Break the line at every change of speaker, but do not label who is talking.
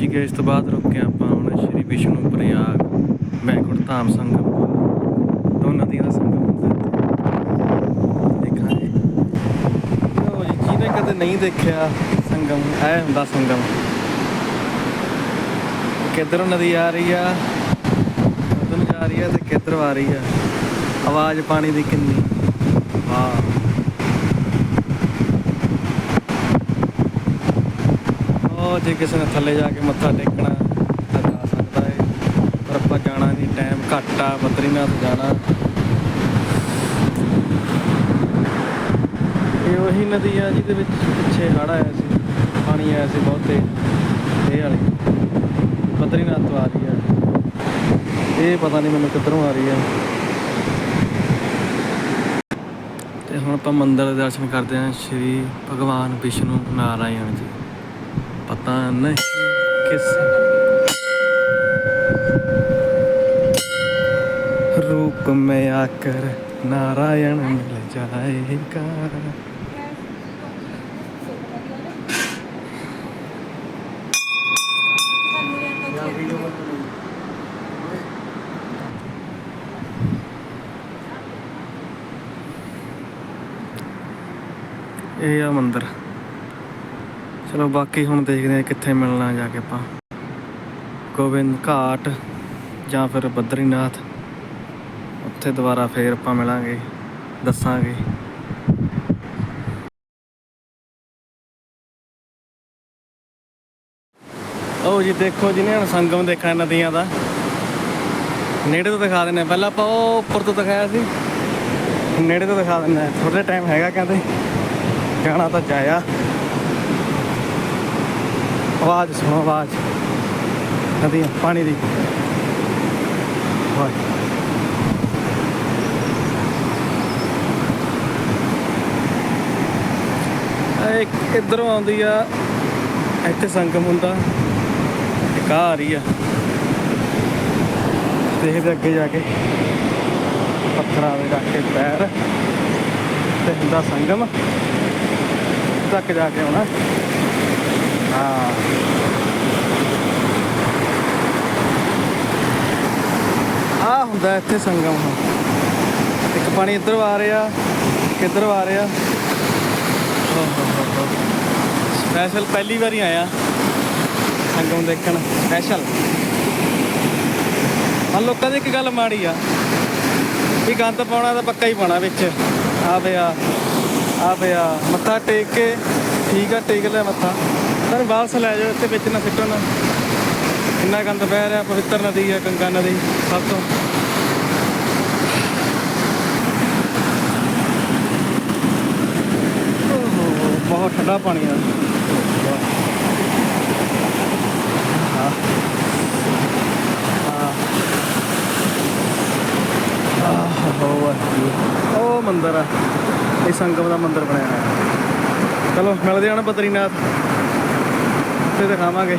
ਰਿਸ਼ੀਕੇਸ਼ ਤੋਂ ਬਾਅਦ ਰੁਕੇ ਆਪਾਂ ਹੁਣ ਸ਼੍ਰੀ ਵਿਸ਼ਨੂੰ ਪ੍ਰਯਾਗ ਬੈਂਕੁਟ ਧਾਮ ਸੰਗਮ ਦੋ ਨਦੀਆਂ ਦਾ ਸੰਗਮ ਹੁੰਦਾ ਦੇਖਾਂਗੇ। ਲਓ ਜੀ ਜਿਹਨੇ ਕਦੇ ਨਹੀਂ ਦੇਖਿਆ ਸੰਗਮ ਇਹ ਹੁੰਦਾ ਸੰਗਮ। ਕਿੱਧਰੋਂ ਨਦੀ ਆ ਰਹੀ ਆ? ਉਧਰ ਨੂੰ ਜਾ ਰਹੀ ਆ ਤੇ ਕਿੱਧਰ ਆ ਰਹੀ ਆ? ਆਵਾਜ਼ ਪਾਣੀ ਦੀ ਕਿੰਨੀ। ਵਾਹ। ਉਹ ਜੇ ਕਿਸੇ ਨੇ ਥੱਲੇ ਜਾ ਕੇ ਮੱਥਾ ਟੇਕਣਾ ਤਾਂ ਜਾ ਸਕਦਾ ਹੈ। ਪਰ ਆਪਾਂ ਜਾਣਾ ਨਹੀਂ ਟਾਈਮ ਘੱਟ ਆ ਬਦਰੀਨਾਥ ਜਾਣਾ। ਇਹ ਉਹੀ ਨਦੀ ਆ ਜਿਹਦੇ ਵਿੱਚ ਪਿੱਛੇ ਹੜ੍ਹ ਆਇਆ ਸੀ, ਪਾਣੀ ਆਇਆ ਸੀ ਬਹੁਤ ਤੇਜ਼। ਇਹ ਵਾਲੀ ਬਦਰੀਨਾਥ ਤੋਂ ਆ ਰਹੀ ਆ। ਇਹ ਪਤਾ ਨਹੀਂ ਮੈਨੂੰ ਕਿੱਧਰੋਂ ਆ ਰਹੀ ਆ। ਤੇ ਹੁਣ ਆਪਾਂ ਮੰਦਰ ਦੇ ਦਰਸ਼ਨ ਕਰਦੇ ਹਾਂ, ਸ਼੍ਰੀ ਭਗਵਾਨ ਵਿਸ਼ਨੂੰ ਨਾਰਾਇਣ ਜੀ। ਪਤਾ ਨਹੀਂ ਕਿਸ रूप में आकर नारायण मिल जाएगा ਇਹ ਆ ਮੰਦਿਰ ਚਲੋ ਬਾਕੀ ਹੁਣ ਦੇਖਦੇ ਹਾਂ ਕਿੱਥੇ ਮਿਲਣਾ ਜਾ ਕੇ ਆਪਾਂ। ਗੋਬਿੰਦ ਘਾਟ ਜਾਂ ਫਿਰ ਬਦਰੀਨਾਥ। ਉੱਥੇ ਦੁਬਾਰਾ ਫੇਰ ਆਪਾਂ ਮਿਲਾਂਗੇ, ਦੱਸਾਂਗੇ। ਉਹ ਜੀ, ਦੇਖੋ ਜਿਹਨੇ ਹੁਣ ਸੰਗਮ ਦੇਖਣਾ ਨਦੀਆਂ ਦਾ। ਨੇੜੇ ਤੋਂ ਦਿਖਾ ਦਿੰਦੇ ਹਾਂ। ਪਹਿਲਾਂ ਆਪਾਂ ਉਹ ਉੱਪਰ ਤੋਂ ਦਿਖਾਇਆ ਸੀ। ਨੇੜੇ ਤੋਂ ਦਿਖਾ ਦਿੰਦੇ ਹਾਂ। ਥੋੜ੍ਹਾ ਟਾਈਮ ਹੈਗਾ ਕਹਿੰਦੇ। ਜਾਣਾ ਤਾਂ ਜਾਇਆ। ਆਵਾਜ਼ ਸੁਣੋ, ਆਵਾਜ਼। ਨਦੀਆਂ, ਪਾਣੀ ਦੀ। ਵਾਹ ਇੱਕ ਇੱਧਰੋਂ ਆਉਂਦੀ ਆ? ਇੱਥੇ ਸੰਗਮ ਹੁੰਦਾ। ਇੱਕ ਆ ਰਹੀ ਆ। ਦੇਖਦੇ ਅੱਗੇ ਜਾ ਕੇ। ਪੱਥਰਾਂ ਦੇ ਰੱਖ ਕੇ ਪੈਰ। ਤੇ ਹੁੰਦਾ ਸੰਗਮ। ਤੱਕ ਜਾ ਕੇ ਆਉਣਾ। ਹਾਂ। ਆ ਹੁੰਦਾ ਇੱਥੇ ਸੰਗਮ ਹੁਣ। ਇੱਕ ਪਾਣੀ ਇੱਧਰੋਂ ਆ ਰਿਹਾ ਕਿੱਧਰੋਂ ਆ ਰਿਹਾ। ਸਪੈਸ਼ਲ ਪਹਿਲੀ ਵਾਰੀ ਆਇਆ। ਸੰਗਮ ਦੇਖਣ। ਸਪੈਸ਼ਲ ਹਾਂ ਲੋਕਾਂ ਦੀ ਇੱਕ ਗੱਲ ਮਾੜੀ ਆ। ਵੀ ਗੰਦ ਪਾਉਣਾ ਤਾਂ ਪੱਕਾ ਹੀ ਪਾਉਣਾ ਵਿੱਚ। ਆ ਪਿਆ ਆ ਪਿਆ। ਮੱਥਾ ਟੇਕ ਕੇ, ਠੀਕ ਆ, ਟੇਕ ਲੈ ਮੱਥਾ। ਪਰ ਵਾਪਸ ਲੈ ਜਾਓ, ਇੱਥੇ ਵਿੱਚ ਨਾ ਸਿੱਟੋ ਨਾ ਇੰਨਾ ਗੰਦ ਪੈ ਰਿਹਾ, ਪਵਿੱਤਰ ਨਦੀ ਹੈ, ਗੰਗਾ ਨਦੀ, ਸਭ ਤੋਂ। ਬਹੁਤ ਠੰਡਾ ਪਾਣੀ ਆ। ਆਹ ਵਾਹਿਗੁਰੂ ਉਹ ਮੰਦਿਰ ਆ। ਇਹ ਸੰਗਮ ਦਾ ਮੰਦਿਰ ਬਣਿਆ ਹੋਇਆ। ਚਲੋ, ਮਿਲਦੇ ਹਾਂ ਨਾ ਬਦਰੀਨਾਥ। ਉੱਥੇ ਦਿਖਾਵਾਂਗੇ।